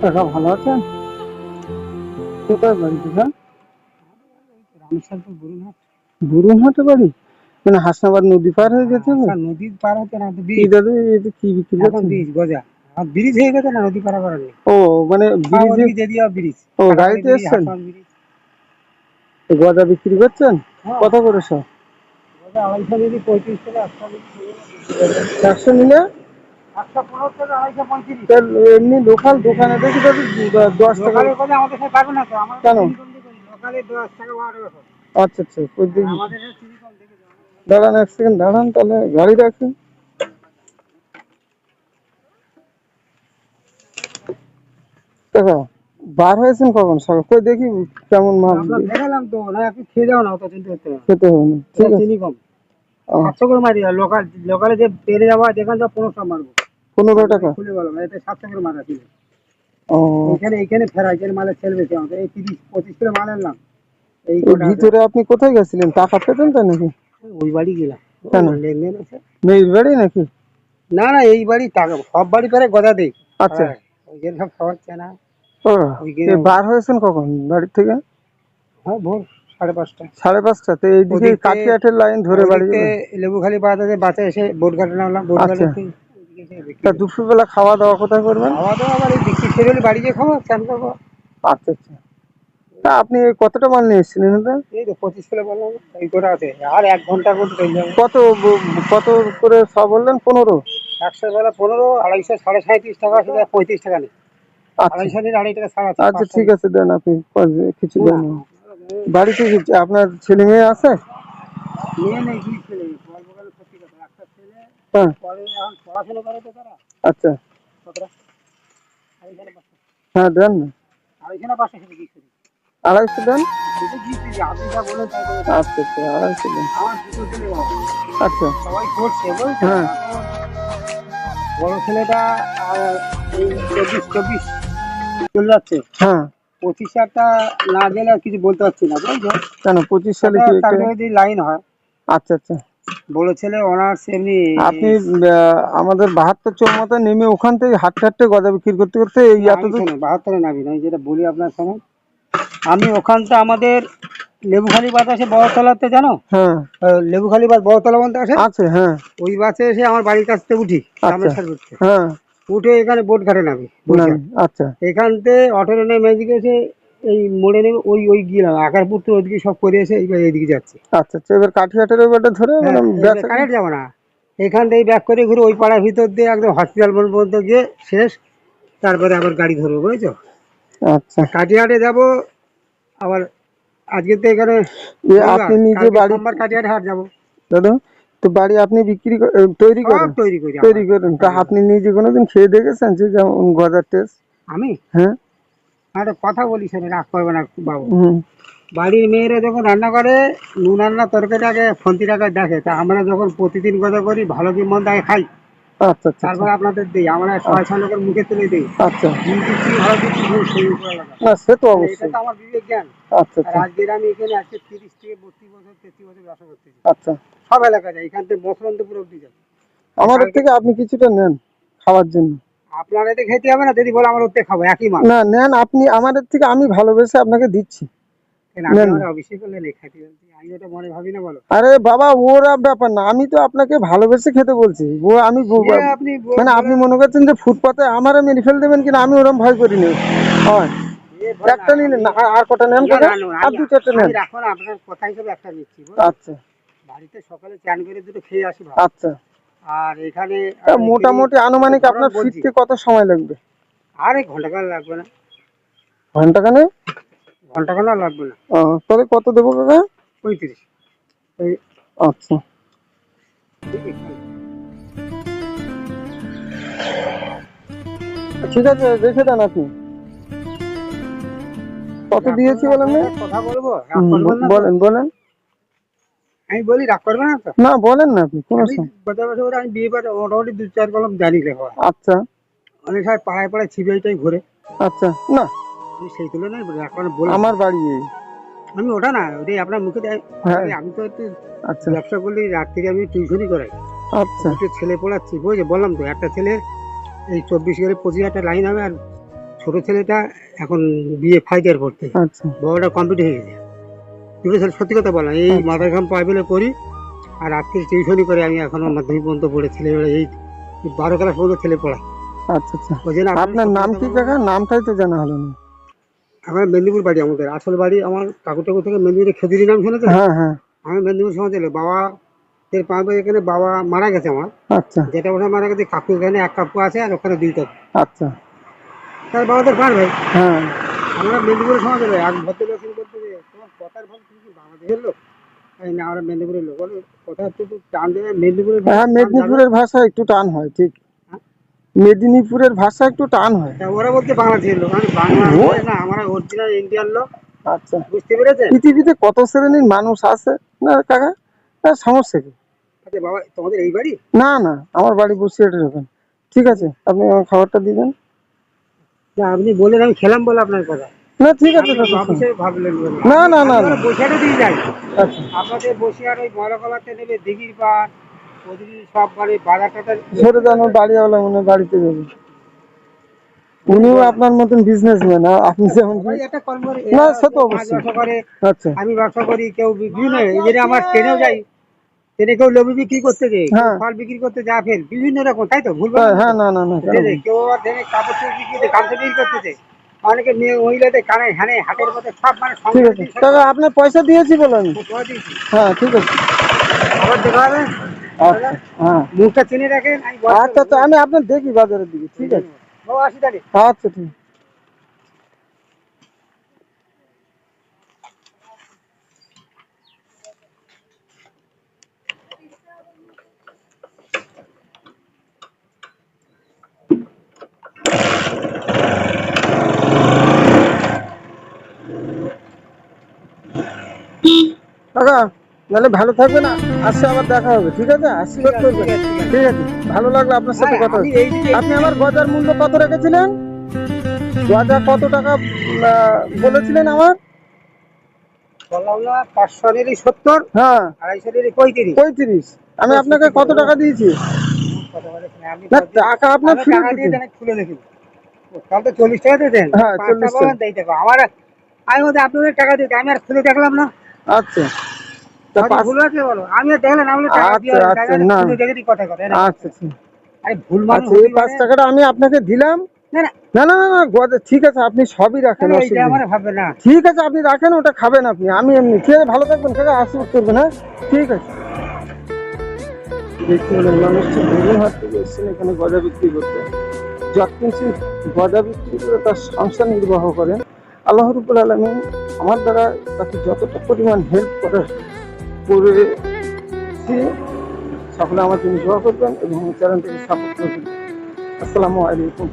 কাকা ভালো আছেন? কোথায় বাড়ি দাদা রামেশ্বরপুর বুরুনহাট বুরুনহাটে বাড়ি? মানে হাসনাবাদ নদী পার হয়ে যেতে নদী পার হতে না তো কি ব্রিজ দাদু এটা কি বিক্রি করছেন? ব্রিজ গজা। আর ব্রিজ হয়ে গেছে না নদী পার করার ও মানে ব্রিজ ও গাড়িতে এসছেন? গজা বিক্রি করছেন? হ্যাঁ। কত করে সব? গজা আড়াইশো যদি পঁয়ত্রিশ টাকা একশো চারশো নিলে? এমনি লোকাল দোকানে দেখি দশ টাকা তো? কেন? দশ টাকা সব। আচ্ছা আচ্ছা ওই দেখি। দাঁড়ান এক সেকেন্ড দাঁড়ান তাহলে গাড়ি রাখি কাকা বার হয়েছেন কখন? সকাল কই দেখি কেমন মাল দেখালাম তো না খেয়ে যাও না অত চিন্তা করতে খেতে হবে না ঠিক আছে। চিনি কম। সাতশো করে মারি লোকাল লোকালে যে পেরে যাওয়া যেখানে যা পনেরোশো মারবো। পনেরো টাকা? খুলে বলো সাতশো করে মারা ছিল ও। এখানে এখানে ফেরা এখানে মালের সেল বেশি আমাদের এই তিরিশ পঁচিশ কিলো মাল আনলাম। এই ভিতরে আপনি কোথায় গেছিলেন? টাকা পেতেন তো নাকি? ওই বাড়ি গেলাম। কেন? লেনদেন আছে। মেয়ের বাড়ি নাকি? না না এই বাড়ি টাকা সব বাড়ি পরে গদা দেই। আচ্ছা। হ্যাঁ, ওই জন্য সব চেনা বার হয়েছেন কখন বাড়ি থেকে? হ্যাঁ ভোর সাড়ে পাঁচটা। সাড়ে পাঁচটা। তো এইদিকে কাঠিয়াটের লাইন ধরে বাড়ি লেবুখালি বাজারে বাসে এসে বোটঘাটে নামলাম। বোটঘাটে আচ্ছা। তা দুপুরবেলা খাওয়া দাওয়া কোথায় করবেন? খাওয়া দাওয়া আবার এই বিক্রি ছেড়ে বাড়ি গিয়ে খাব চান করব। আচ্ছা আচ্ছা। তা আপনি কতটা মাল নিয়ে এসেছিলেন এই তো পঁচিশ কিলো বললাম এই করে আছে। আর এক ঘণ্টার মধ্যে কত কত করে সব বললেন? পনেরো? একশো বেলা পনেরো আড়াইশো সাড়ে সাঁত্রিশ টাকা সেটা পঁয়ত্রিশ টাকা নেই। আচ্ছা। আড়াইশো নিলে আড়াই টাকা ছাড় আচ্ছা ঠিক আছে দেন আপনি কিছু দেন। বাড়িতে আপনার ছেলে মেয়ে আছে? মেয়ে নেই দুই ছেলে অল্প কালে সত্যি কথা একটা ছেলে হ্যাঁ। পড়াশোনা করে তো তারা। আচ্ছা। হ্যাঁ দেন। না আড়াইশো দেন? আচ্ছা আচ্ছা আড়াইশো দেন। আচ্ছা। সবাই করছে হ্যাঁ। বড় ছেলেটা এই চব্বিশ চব্বিশ চলে যাচ্ছে। হ্যাঁ। পঁচিশ হাজারটা না গেলে আর কিছু বলতে পারছি না বুঝছ? কেন পঁচিশ সালে যদি লাইন হয়। আচ্ছা আচ্ছা। বড় ছেলে অনার্স এমনি আপনি আমাদের বাহাত্তর চৌমাথা নেমে ওখান থেকে হাঁটতে হাঁটতে গজা বিক্রি করতে করতে এই এত বাহাত্তরে নাবি না আমি যেটা বলি আপনার শোনেন আমি ওখানটা আমাদের লেবুখালি বাস আছে বড়তলাতে জানো? হ্যাঁ। লেবুখালি বাস বড়তলা বলতে আছে আছে হ্যাঁ। ওই বাসে এসে আমার বাড়ির কাছ থেকে উঠি হ্যাঁ। উঠে এখানে বোট ঘাটে নামি আচ্ছা। এখান থেকে অটো নেমে এসে এই মোড়ে নেমে ওই ওই গিয়ে আকারপুর তো ওইদিকে সব করে এসে এইবার এইদিকে যাচ্ছে। আচ্ছা আচ্ছা এবার কাঠিয়াটের ওইবারটা ধরে মানে কারেন্ট যাব না। এখান থেকে ব্যাক করে ঘুরে ওই পাড়ার ভিতর দিয়ে একদম হসপিটাল পর্যন্ত গিয়ে শেষ। তারপরে আবার গাড়ি ধরবো বুঝেছ? আচ্ছা। কাটিহাটে যাব আবার আজকে তো এখানে আপনি নিজে বাড়ি কাটিহাটে হাট যাব। দাদা তো বাড়ি আপনি বিক্রি তৈরি সব করেন? তৈরি করি তৈরি করেন। তা আপনি নিজে কোনোদিন খেয়ে দেখেছেন যে যেমন গজার টেস্ট আমি? হ্যাঁ। একটা কথা বলি শোনে রাগ করবে না বাবু। বাড়ির মেয়েরা যখন রান্না করে নুন রান্না তরকারি আগে ফন্তি টাকা দেখে। তা আমরা যখন প্রতিদিন কথা করি ভালো কি মন্দ আগে খাই? আচ্ছা আচ্ছা। তারপর আপনাদের দিই আমরা ছয় ছয় লোকের মুখে তুলে দিই। আচ্ছা। ভালো দিচ্ছি সেই উপরে সে তো এটা অবশ্যই। তো আমার বিবেক জ্ঞান আচ্ছা। আচ্ছা আজকের আমি এখানে আজকে তিরিশ থেকে বত্রিশ বছর তেত্রিশ বছর ব্যবসা করতেছি। আচ্ছা। সব এলাকা যায় এখান থেকে মসলন্তপুর অব্দি যায়। আমাদের থেকে আপনি কিছুটা নেন খাওয়ার জন্য। আপনার এতে খেতে হবে না যদি বলে আমার ওতে খাব একই মাল। না নেন আপনি আমাদের থেকে আমি ভালোবেসে আপনাকে দিচ্ছি। আমার মনে আরে বাবা ওরা ব্যাপার না আমি তো আপনাকে ভালোবেসে খেতে বলছি। ও আমি মানে আপনি মনে করছেন যে ফুটপাতে আমারও মেরে ফেল দেবেন কিনা আমি ওরকম ভয় করি নি। হয়। একটা আর- কটা নেন আর দু চারটে নেন। আপনার কথা হিসেবে একটা নিচ্ছি আচ্ছা। বাড়িতে সকালে চান করে দুটো খেয়ে আসি আচ্ছা। আর এখানে মোটামুটি আনুমানিক আপনার ফিরতে কত সময় লাগবে? আর এক ঘণ্টা কাল লাগবে না। ঘণ্টা খানে ঘণ্টা কাল লাগবে না। তবে কত দেবো কাকা? পঁয়ত্রিশ। আচ্ছা। ঠিক আছে দেখে দেন আপনি। কত দিয়েছি বলেন কথা বলব? বলেন বলেন। আমি বলি রাগ করবে না তো? না বলেন না আপনি কোনো কথা আমি বিয়ে মোটামুটি দু চার কলম জানি লেখা। আচ্ছা। অনেক সময় পাড়ায় পাড়ায় ঘুরে। আচ্ছা না। আমি সেই তুলনায় এখন বলি আমার বাড়ি আমি ওটা না ওটাই আপনার মুখে দেয়। হ্যাঁ। আমি তো একটু আচ্ছা। ব্যবসা করলে রাত্রিরে আমি টিউশনই করাই। আচ্ছা। একটু ছেলে পড়াচ্ছি বুঝে বললাম তো একটা ছেলে এই চব্বিশ গেলে পঁচিশ হাজার লাইন হবে আর ছোট ছেলেটা এখন বিয়ে ইয়ার পড়তে। আচ্ছা। বড়টা কমপ্লিট হয়ে গেছে। ছেলে সত্যি কথা বলা এই মাথাগ্রাম প্রাইভেটে পড়ি আর আজকে টিউশনই করে আমি এখনও মাধ্যমিক পর্যন্ত পড়ে ছেলে এই বারো ক্লাস পর্যন্ত ছেলে পড়াই আচ্ছা আচ্ছা। আপনার নাম কি কাকা নামটাই তো জানা হলো না। আমার মেদিনীপুর বাড়ি আমাদের আসল বাড়ি আমার কাকু টাকু থেকে মেদিনীপুরে খেজুরি নাম শুনেছেন? হ্যাঁ হ্যাঁ। আমি মেদিনীপুর সমাজ ছেলে বাবা এর পাঁচ এখানে বাবা মারা গেছে আমার। আচ্ছা। যেটা ওটা মারা গেছে কাকু এখানে এক কাকু আছে আর ওখানে দুই কাকু। আচ্ছা। তার বাবাদের পার ভাই হ্যাঁ। আমরা মেদিনীপুরের সমাজ ছেলে এক ভদ্রলোক তোমার কথার ভাব তুমি কি বাংলাদেশের লোক? না আমরা মেদিনীপুরের লোক। বলে কথা একটু একটু টান দেবে। মেদিনীপুরের ভাষা হ্যাঁ মেদিনীপুরের ভাষা একটু টান হয় ঠিক। হ্যাঁ? মেদিনীপুরের ভাষা একটু টান হয়। ওরা বলতে বাংলাদেশের লোক। আমি বাংলা না আমরা অরিজিনাল ইন্ডিয়ান লোক। আচ্ছা। বুঝতে পেরেছেন? পৃথিবীতে কত শ্রেণির মানুষ আছে? না কাকা তার সমস্যা কি? আচ্ছা বাবা তোমাদের এই বাড়ি? না না আমার বাড়ি বসিয়াটের ওখানে। ঠিক আছে আপনি আমার খাবারটা দিবেন না আপনি বললেন আমি খেলাম বলে আপনার কথা। না ঠিক আছে। না, না, না, বসিয়ারে দিয়ে যাই। আচ্ছা। আপনাদের বসিয়ার ওই ময়লাকলাতে নেবে দিঘির পাড় ওদিকে সব বাড়ি বাজার সরে যান বাড়িওয়ালা মনে বাড়িতে যাবে। উনিও আপনার মতন বিজনেসম্যান আপনি যেমন ভাই একটা কর্ম করে না, সে তো অবশ্যই। মাছ ব্যবসা করে। আচ্ছা। আমি ব্যবসা করি কেউ বিভিন্ন এই যে আমার ট্রেনেও যাই ট্রেনে কেউ লবি বিক্রি করতে যায় হ্যাঁ। ফল বিক্রি করতে যা ফেল বিভিন্ন রকম তাই তো? ভুল হ্যাঁ, হ্যাঁ না না না? কেউ আবার ট্রেনে কাপড় বিক্রি করতে গামছা বিক্রি করতেছে অনেকে মেয়ে মহিলাদের কানে হ্যানে হাতের মধ্যে সব মানে ঠিক আছে। তবে আপনার পয়সা দিয়েছি বলে আমি দিয়েছি। হ্যাঁ ঠিক আছে। আবার দেখা হবে আচ্ছা হ্যাঁ। মুখটা চিনে রাখেন আচ্ছা আচ্ছা আমি আপনার দেখি বাজারের দিকে ঠিক আছে। ও আসি তাহলে। আচ্ছা ঠিক কাকা তাহলে ভালো থাকবে না আসছে আবার দেখা হবে ঠিক আছে? আশীর্বাদ করবেন ঠিক আছে ভালো লাগল আপনার সাথে কথা আপনি আমার গজার মূল্য কত রেখেছিলেন? গজা কত টাকা বলেছিলেন আমার? পাঁচশো নিলি সত্তর হ্যাঁ। আড়াইশো নিলি পঁয়ত্রিশ। পঁয়ত্রিশ। আমি আপনাকে কত টাকা দিয়েছি? টাকা আপনার খুলে দেখি তো চল্লিশ টাকা দিতেন হ্যাঁ, পাঁচটা 40 টাকা। পাবেন, দেই দেখো। আমার আমি বলতে আপনাদের টাকা দিতে আমি আর খুলে দেখলাম না। আচ্ছা। ভুল আছে বলো? আমি আর আমি টাকা আচ্ছা, দিয়ে আচ্ছা, না। খুলে কথা কথা আচ্ছা আরে ভুল আচ্ছা এই পাঁচ টাকাটা আমি আপনাকে দিলাম। না না। না না ঠিক আছে আপনি সবই রাখেন ঠিক আছে আপনি রাখেন ওটা খাবেন আপনি। আমি এমনি ঠিক আছে ভালো থাকবেন কাকা আশীর্বাদ করবেন হ্যাঁ? ঠিক আছে। মানুষটা বেগুন হাট থেকে এসেছেন এখানে গজা বিক্রি করতে। গজা বিক্রি করে তার সংসার নির্বাহ করেন আল্লাহ রুবুল আলমিন আমার দ্বারা তাকে যতটা পরিমাণ হেল্প করে করেছি সকলে আমার জন্য দোয়া করবেন এবং চ্যানেলটিকে সাপোর্ট করবেন। আসসালামু আলাইকুম।